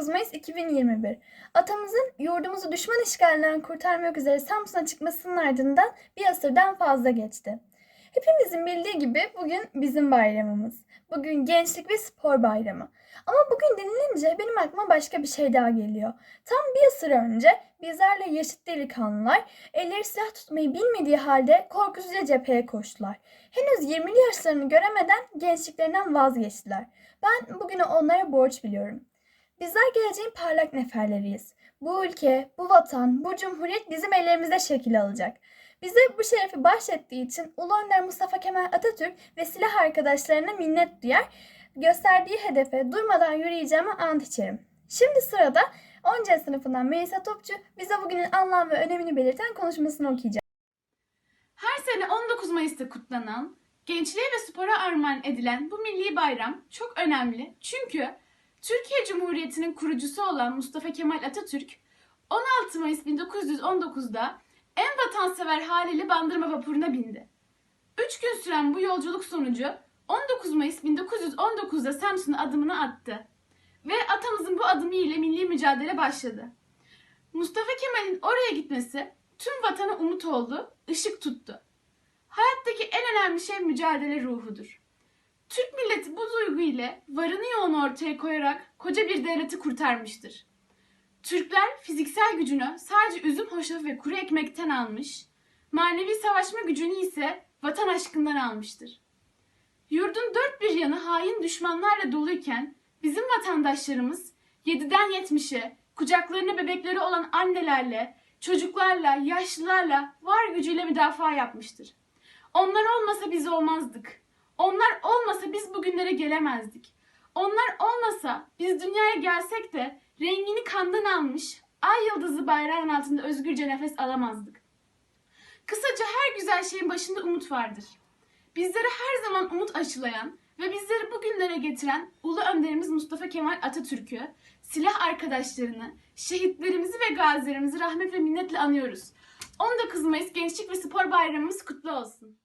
19 Mayıs 2021. Atamızın yurdumuzu düşman işgalinden kurtarmak üzere Samsun'a çıkmasının ardından bir asırdan fazla geçti. Hepimizin bildiği gibi bugün bizim bayramımız. Bugün Gençlik ve Spor Bayramı. Ama bugün denilince benim aklıma başka bir şey daha geliyor. Tam bir asır önce bizlerle yaşıt delikanlılar elleri silah tutmayı bilmediği halde korkusuzca cepheye koştular. Henüz 20'li yaşlarını göremeden gençliklerinden vazgeçtiler. Ben bugünü onlara borç biliyorum. Bizler geleceğin parlak neferleriyiz. Bu ülke, bu vatan, bu cumhuriyet bizim ellerimizde şekil alacak. Bize bu şerefi bahşettiği için Ulu Önder Mustafa Kemal Atatürk ve silah arkadaşlarına minnet duyar, gösterdiği hedefe durmadan yürüyeceğime ant içerim. Şimdi sırada 10. sınıfından Melisa Topçu bize bugünün anlam ve önemini belirten konuşmasını okuyacak. Her sene 19 Mayıs'ta kutlanan, gençliğe ve spora armağan edilen bu milli bayram çok önemli. Çünkü Türkiye Cumhuriyeti'nin kurucusu olan Mustafa Kemal Atatürk 16 Mayıs 1919'da en vatansever haliyle Bandırma vapuruna bindi. Üç gün süren bu yolculuk sonucu 19 Mayıs 1919'da Samsun'a adımını attı. Ve atamızın bu adımı ile milli mücadele başladı. Mustafa Kemal'in oraya gitmesi tüm vatana umut oldu, ışık tuttu. Hayattaki en önemli şey mücadele ruhudur. Türk milleti bu duygu ile varını yoğunu ortaya koyarak koca bir devleti kurtarmıştır. Türkler fiziksel gücünü sadece üzüm hoşafı ve kuru ekmekten almış, manevi savaşma gücünü ise vatan aşkından almıştır. Yurdun dört bir yanı hain düşmanlarla doluyken bizim vatandaşlarımız 7'den 70'e kucaklarında bebekleri olan annelerle, çocuklarla, yaşlılarla var gücüyle müdafaa yapmıştır. Onlar olmasa biz olmazdık. Onlar olmasa biz bugünlere gelemezdik. Onlar olmasa biz dünyaya gelsek de rengini kandan almış, ay yıldızı bayrağın altında özgürce nefes alamazdık. Kısaca her güzel şeyin başında umut vardır. Bizlere her zaman umut aşılayan ve bizleri bugünlere getiren Ulu Önderimiz Mustafa Kemal Atatürk'ü, silah arkadaşlarını, şehitlerimizi ve gazilerimizi rahmet ve minnetle anıyoruz. 19 Mayıs Gençlik ve Spor Bayramımız kutlu olsun.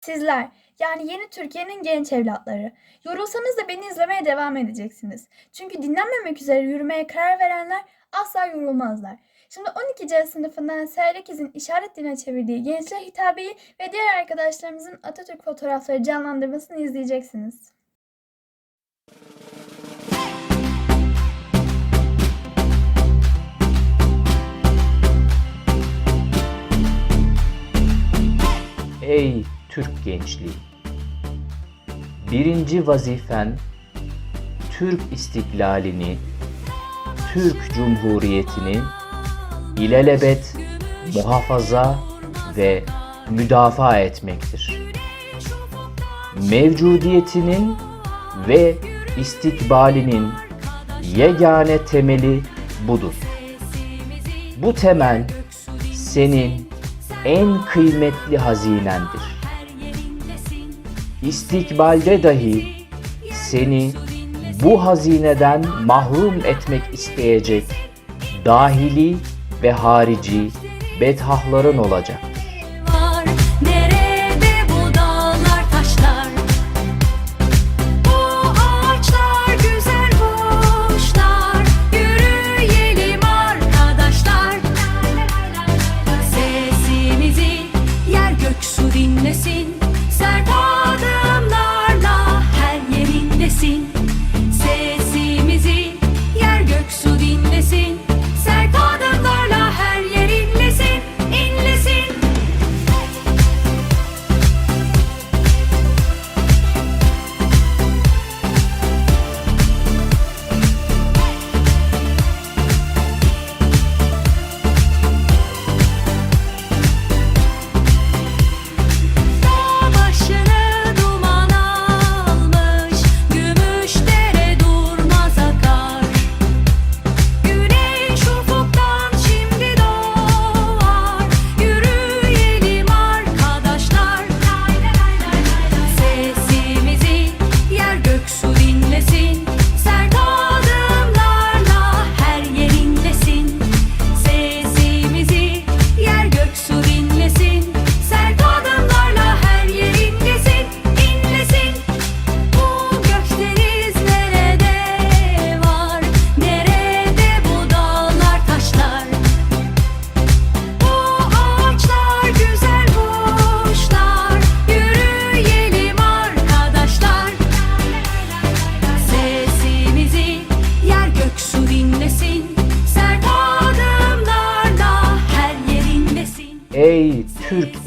Sizler, yani yeni Türkiye'nin genç evlatları, yorulsanız da beni izlemeye devam edeceksiniz. Çünkü dinlenmemek üzere yürümeye karar verenler asla yorulmazlar. Şimdi 12C sınıfından Seyrekiz'in işaret diline çevirdiği gençliğe hitabeyi ve diğer arkadaşlarımızın Atatürk fotoğrafları canlandırmasını izleyeceksiniz. Ey Türk gençliği! Birinci vazifen Türk istiklalini, Türk Cumhuriyeti'ni ilelebet muhafaza ve müdafaa etmektir. Mevcudiyetinin ve istikbalinin yegane temeli budur. Bu temel senin en kıymetli hazinendir. İstikbalde dahi seni bu hazineden mahrum etmek isteyecek dahili ve harici bedhahların olacak.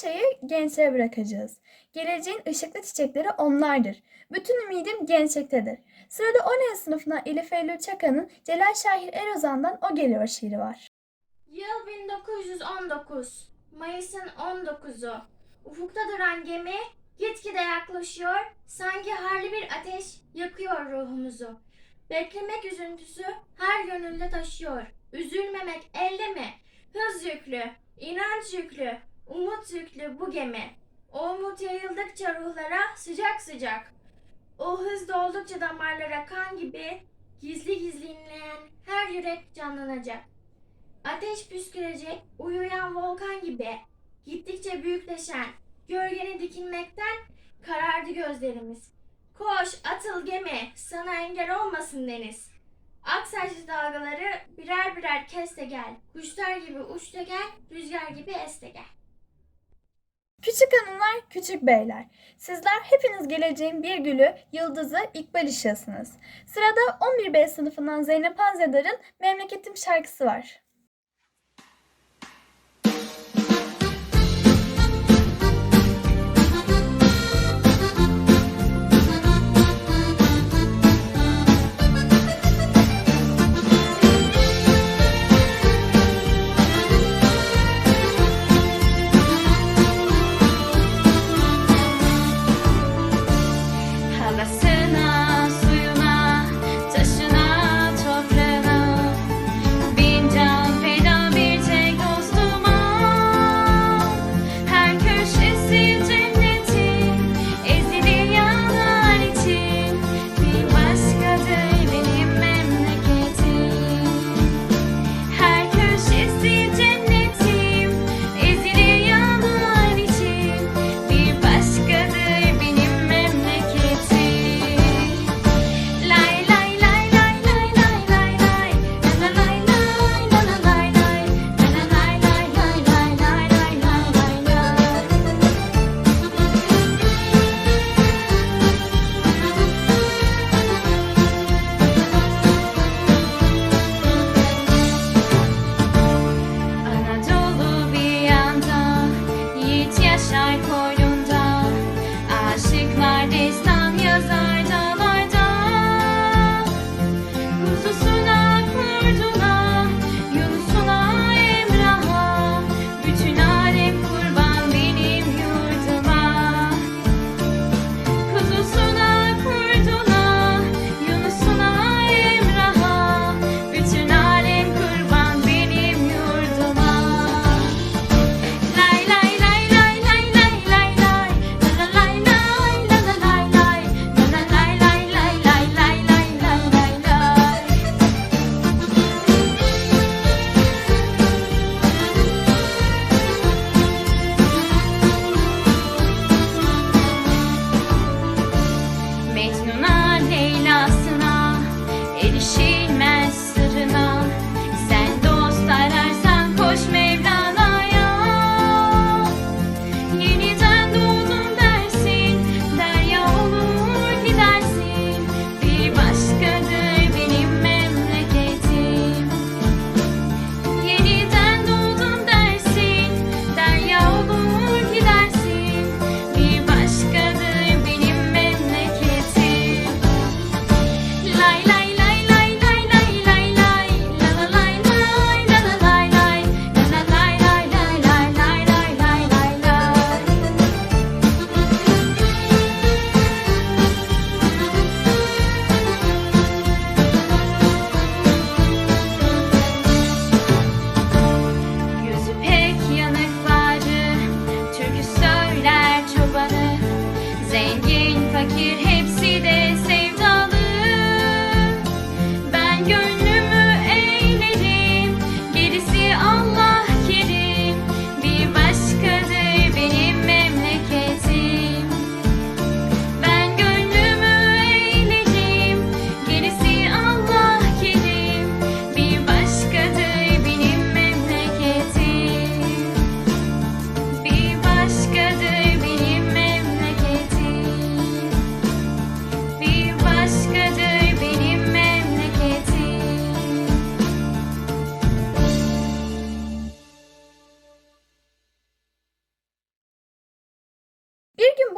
Şeyi gençlere bırakacağız. Geleceğin ışıklı çiçekleri onlardır. Bütün ümidim gençliktedir. Sırada 10. sınıfına Elif Eylül Çaka'nın Celal Şahir Erozan'dan O Geliyor şiiri var. Yıl 1919. Mayıs'ın 19'u. Ufukta duran gemi gitgide yaklaşıyor. Sanki harlı bir ateş yakıyor ruhumuzu. Beklemek üzüntüsü her gönülde taşıyor. Üzülmemek elde mi? Hız yüklü, inanç yüklü, umut yüklü bu gemi. O umut yayıldıkça ruhlara sıcak sıcak. O hız doldukça damarlara kan gibi gizli gizli inleyen her yürek canlanacak. Ateş püskürecek, uyuyan volkan gibi. Gittikçe büyükleşen, gölgene dikilmekten karardı gözlerimiz. Koş, atıl gemi, sana engel olmasın deniz. Aksaçlı dalgaları birer birer kes de gel. Kuşlar gibi uç da gel, rüzgar gibi es de gel. Küçük hanımlar, küçük beyler. Sizler hepiniz geleceğin bir gülü, yıldızı, ikbal ışığısınız. Sırada 11B sınıfından Zeynep Anzedar'ın Memleketim şarkısı var.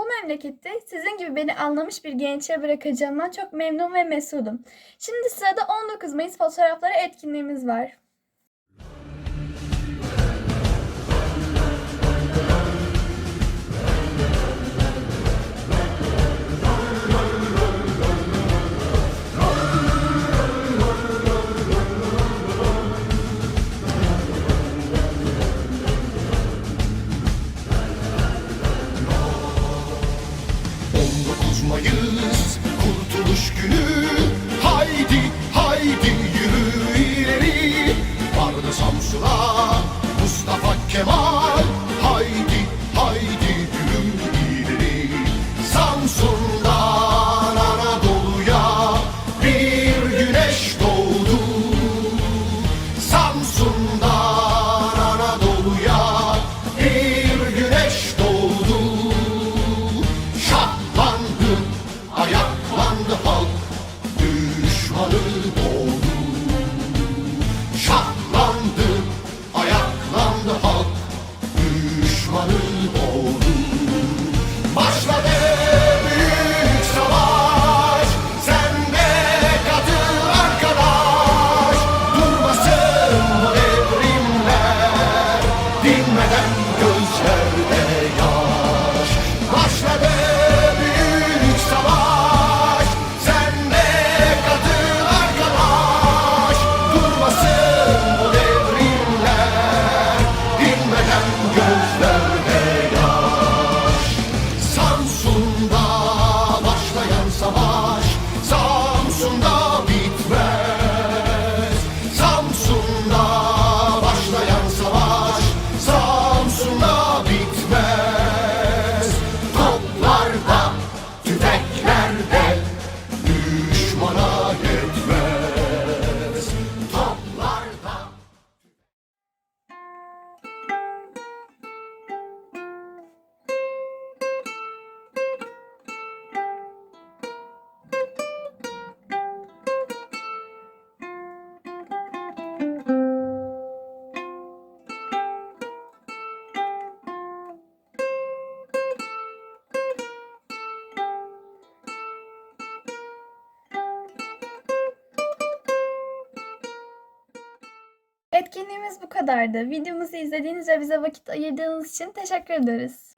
memlekette sizin gibi beni anlamış bir gençe bırakacağımdan çok memnun ve mesudum. Şimdi sırada 19 Mayıs fotoğrafları etkinliğimiz var. Etkinliğimiz bu kadardı. Videomuzu izlediğiniz ve bize vakit ayırdığınız için teşekkür ederiz.